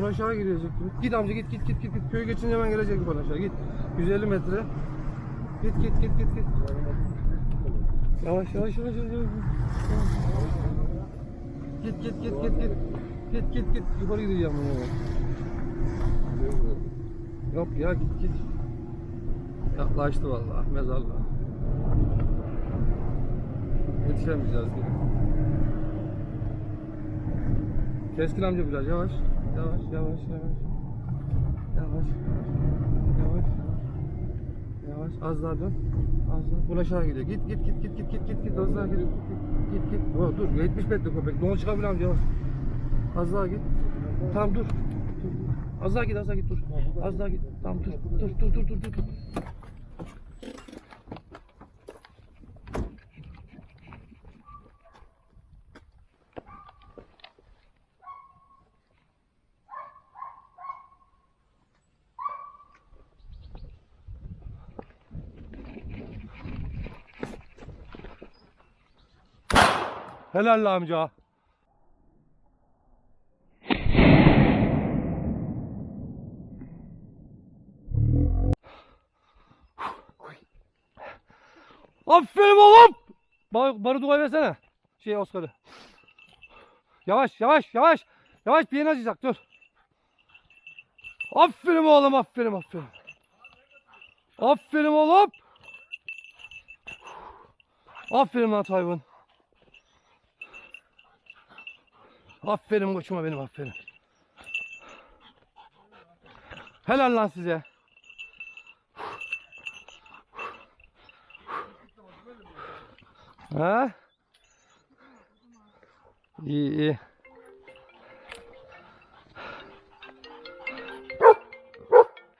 Bu aşağı girecek. Git amca git git git git. git. Köy geçince hemen gelecek bu aşağı git. 150 metre. Git git git git git. Yavaş yavaş yavaş yavaş. yavaş. Git git git git git. Git git git. Yukarı gideceğim bunu. Yok ya git git. Yaklaştı vallahi mezarlığa. Yetişemeyeceğiz git. Keskin amca biraz yavaş. Yavaş yavaş yavaş. Yavaş. Yavaş. Yavaş. Az daha dön. Az daha. Bu aşağı gidiyor. Git git git git git git git git. Az daha gidiyor. Git git. git. Oh, dur. 70 metre köpek. Donu çıkabilir amca yavaş. Az daha git. Tamam dur. Dur. Az daha git az daha git dur. Az daha git. Tamam dur. Dur dur dur dur dur. Helal la amca. Aferin oğlum. Bar barı duvara versene. Şey Oscar'ı. Yavaş yavaş yavaş. Yavaş bir yerini acıyacak dur. Aferin oğlum aferin aferin. Aferin oğlum. Aferin lan Tayfun. Aferin koçuma benim aferin. Helal lan size. Ha? İyi iyi.